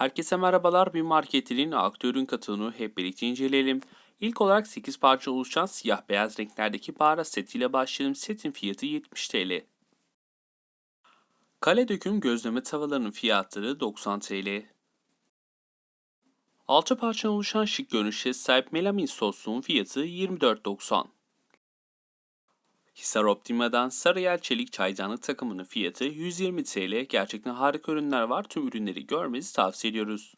Herkese merhabalar. Bir marketin aktörün katılımını hep birlikte inceleyelim. İlk olarak 8 parça oluşan siyah beyaz renklerdeki baharat setiyle başlayalım. Setin fiyatı 70 TL. Kale döküm gözleme tavalarının fiyatları 90 TL. 6 parçadan oluşan şık görünüşe sahip melamin sosluğun fiyatı 24.90. Hisar Optima'dan Sarıyel Çelik Çaydanlık takımının fiyatı 120 TL. Gerçekten harika ürünler var. Tüm ürünleri görmenizi tavsiye ediyoruz.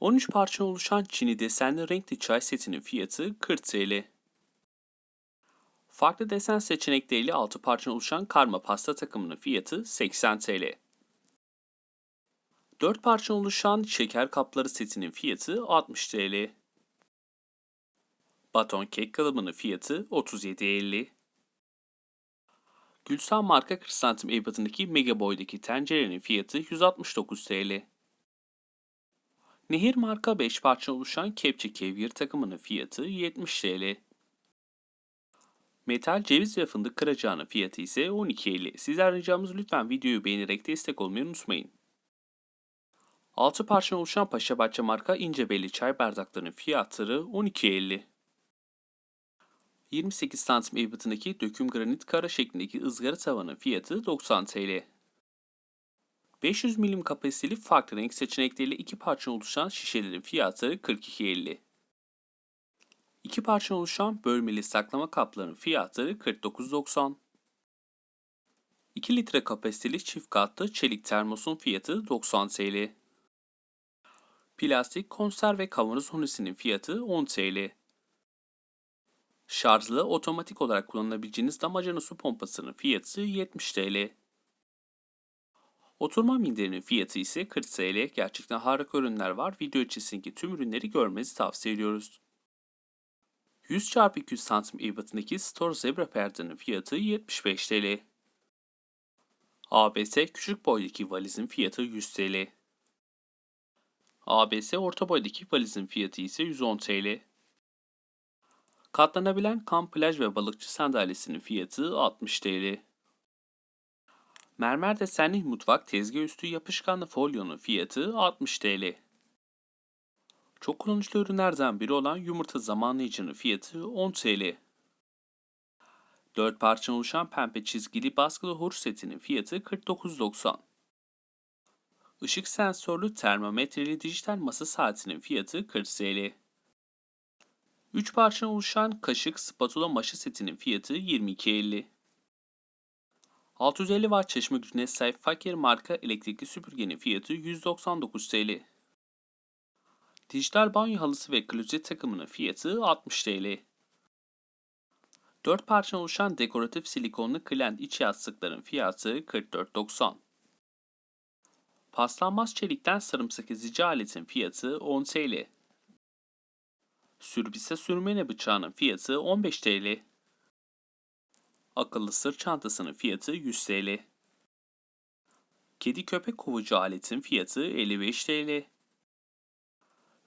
13 parça oluşan Çin'i desenli renkli çay setinin fiyatı 40 TL. Farklı desen seçenekleriyle 6 parça oluşan karma pasta takımının fiyatı 80 TL. 4 parça oluşan şeker kapları setinin fiyatı 60 TL. Baton kek kalıbının fiyatı 37.50. Gülsan marka 40 santim ebatındaki Mega Boy'daki tencerenin fiyatı 169 TL. Nehir marka 5 parça oluşan kepçe kevgir takımının fiyatı 70 TL. Metal ceviz ve fındık kıracağının fiyatı ise 12.50. Sizler ricamız lütfen videoyu beğenerek destek olmayı unutmayın. 6 parça oluşan Paşa Bahçe marka ince belli çay bardaklarının fiyatları 12.50. 28 santim ebatındaki döküm granit kara şeklindeki ızgara tavanın fiyatı 90 TL. 500 milim kapasiteli farklı renk seçenekleriyle iki parça oluşan şişelerin fiyatı 42.50. İki parça oluşan bölmeli saklama kaplarının fiyatları 49.90. 2 litre kapasiteli çift katlı çelik termosun fiyatı 90 TL. Plastik konserve kavanoz hunisinin fiyatı 10 TL. Şarjlı otomatik olarak kullanılabileceğiniz damacana su pompasının fiyatı 70 TL. Oturma minderinin fiyatı ise 40 TL. Gerçekten harika ürünler var. Video içerisindeki tüm ürünleri görmenizi tavsiye ediyoruz. 100 x 200 santim ebatındaki Store Zebra perdenin fiyatı 75 TL. ABS küçük boydaki valizin fiyatı 100 TL. ABS orta boydaki valizin fiyatı ise 110 TL. Katlanabilen kamp plaj ve balıkçı sandalyesinin fiyatı 60 TL. Mermer desenli mutfak tezgah üstü yapışkanlı folyonun fiyatı 60 TL. Çok kullanışlı ürünlerden biri olan yumurta zamanlayıcının fiyatı 10 TL. 4 parça oluşan pembe çizgili baskılı hur setinin fiyatı 49.90. Işık sensörlü termometreli dijital masa saatinin fiyatı 40 TL. 3 parça oluşan kaşık spatula maşa setinin fiyatı 22.50. 650 watt çeşme gücüne sahip Fakir marka elektrikli süpürgenin fiyatı 199 TL. Dijital banyo halısı ve klozet takımının fiyatı 60 TL. 4 parça oluşan dekoratif silikonlu klent iç yastıkların fiyatı 44.90. Paslanmaz çelikten sarımsak ezici aletin fiyatı 10 TL. Sürbise sürmene bıçağının fiyatı 15 TL. Akıllı sırt çantasının fiyatı 100 TL. Kedi köpek kovucu aletin fiyatı 55 TL.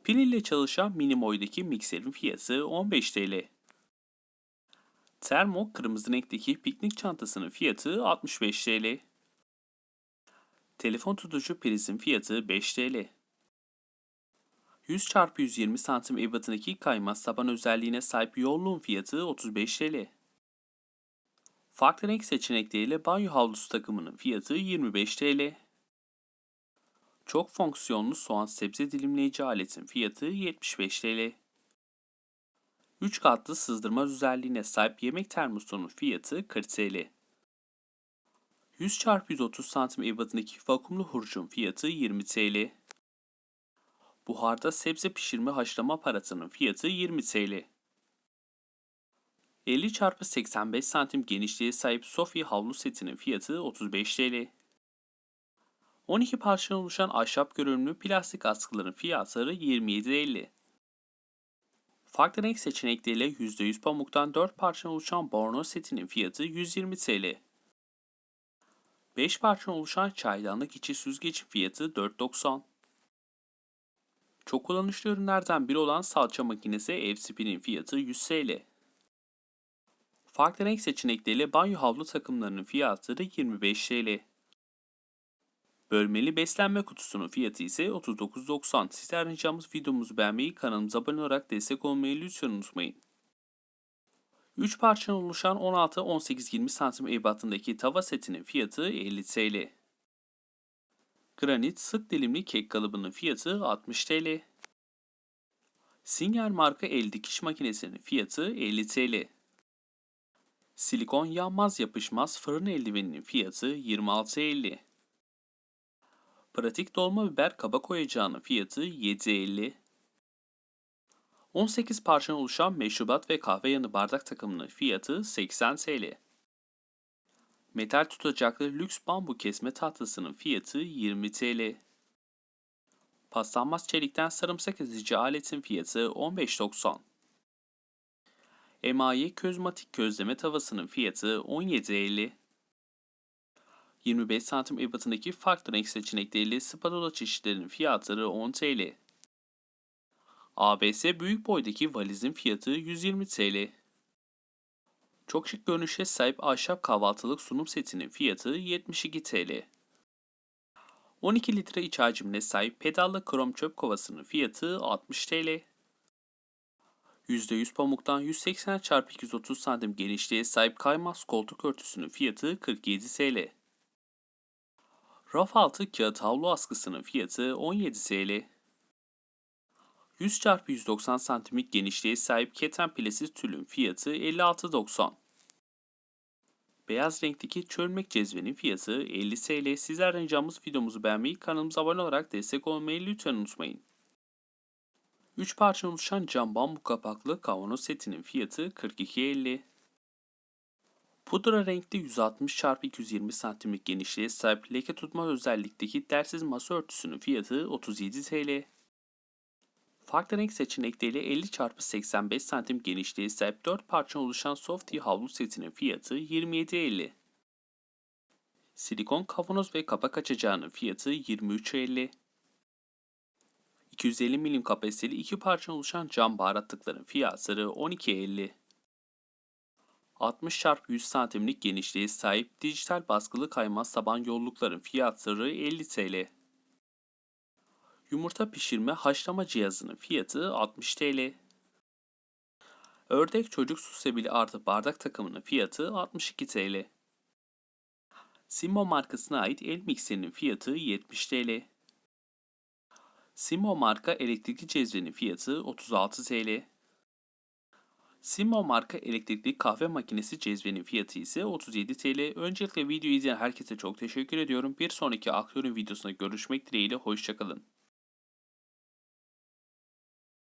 Pil ile çalışan mini boydaki mikserin fiyatı 15 TL. Termo kırmızı renkteki piknik çantasının fiyatı 65 TL. Telefon tutucu prizin fiyatı 5 TL. 100 x 120 santim ebatındaki kaymaz taban özelliğine sahip yoğunluğun fiyatı 35 TL. Farklı renk seçenekleriyle banyo havlusu takımının fiyatı 25 TL. Çok fonksiyonlu soğan sebze dilimleyici aletin fiyatı 75 TL. 3 katlı sızdırma özelliğine sahip yemek termosunun fiyatı 40 TL. 100 x 130 santim ebatındaki vakumlu hurcun fiyatı 20 TL. Buharda sebze pişirme haşlama aparatının fiyatı 20 TL. 50 x 85 santim genişliğe sahip Sofi havlu setinin fiyatı 35 TL. 12 parça oluşan ahşap görünümlü plastik askıların fiyatları 27.50. Farklı renk seçenekleriyle %100 pamuktan 4 parça oluşan bornoz setinin fiyatı 120 TL. 5 parça oluşan çaydanlık içi süzgecin fiyatı 4.90. Çok kullanışlı ürünlerden biri olan salça makinesi Evspin'in fiyatı 100 TL. Farklı renk seçenekleriyle banyo havlu takımlarının fiyatları 25 TL. Bölmeli beslenme kutusunun fiyatı ise 39.90. Sizlerden ricamız videomuzu beğenmeyi, kanalımıza abone olarak destek olmayı lütfen unutmayın. 3 parçadan oluşan 16-18-20 santim ebatındaki tava setinin fiyatı 50 TL. Granit sık dilimli kek kalıbının fiyatı 60 TL. Singer marka el dikiş makinesinin fiyatı 50 TL. Silikon yanmaz yapışmaz fırın eldiveninin fiyatı 26.50. Pratik dolma biber kaba koyacağının fiyatı 7.50. 18 parçadan oluşan meşrubat ve kahve yanı bardak takımının fiyatı 80 TL. Metal tutacaklı lüks bambu kesme tatlısının fiyatı 20 TL. Paslanmaz çelikten sarımsak ezici aletin fiyatı 15.90. Emaye közmatik közleme tavasının fiyatı 17.50. 25 santim ebatındaki farklı renk seçenekleriyle spatula çeşitlerinin fiyatları 10 TL. ABS büyük boydaki valizin fiyatı 120 TL. Çok şık görünüşe sahip ahşap kahvaltılık sunum setinin fiyatı 72 TL. 12 litre iç hacimine sahip pedallı krom çöp kovasının fiyatı 60 TL. %100 pamuktan 180 x 230 cm genişliğe sahip kaymaz koltuk örtüsünün fiyatı 47 TL. Raf altı kağıt havlu askısının fiyatı 17 TL. 100 x 190 cm'lik genişliğe sahip keten pilesiz tülün fiyatı 56.90. Beyaz renkteki çölmek cezvenin fiyatı 50 TL. Sizlerden ricamız videomuzu beğenmeyi, kanalımıza abone olarak destek olmayı lütfen unutmayın. 3 parça oluşan cam bambu kapaklı kavanoz setinin fiyatı 42.50. Pudra renkli 160 x 220 cm'lik genişliğe sahip leke tutma özellikteki dersiz masa örtüsünün fiyatı 37 TL. Farklı renk seçenekleriyle 50 x 85 cm genişliğe sahip 4 parça oluşan Softy havlu setinin fiyatı 27.50. Silikon kavanoz ve kapak açacağının fiyatı 23.50. 250 milim kapasiteli 2 parça oluşan cam baharatlıkların fiyatları 12.50. 60 x 100 cm'lik genişliğe sahip dijital baskılı kaymaz taban yollukların fiyatları 50 TL. Yumurta pişirme haşlama cihazının fiyatı 60 TL. Ördek çocuk su sebili artı bardak takımının fiyatı 62 TL. Simo markasına ait el mikserinin fiyatı 70 TL. Simo marka elektrikli cezvenin fiyatı 36 TL. Simo marka elektrikli kahve makinesi cezvenin fiyatı ise 37 TL. Öncelikle videoyu izleyen herkese çok teşekkür ediyorum. Bir sonraki aktörün videosunda görüşmek dileğiyle hoşçakalın.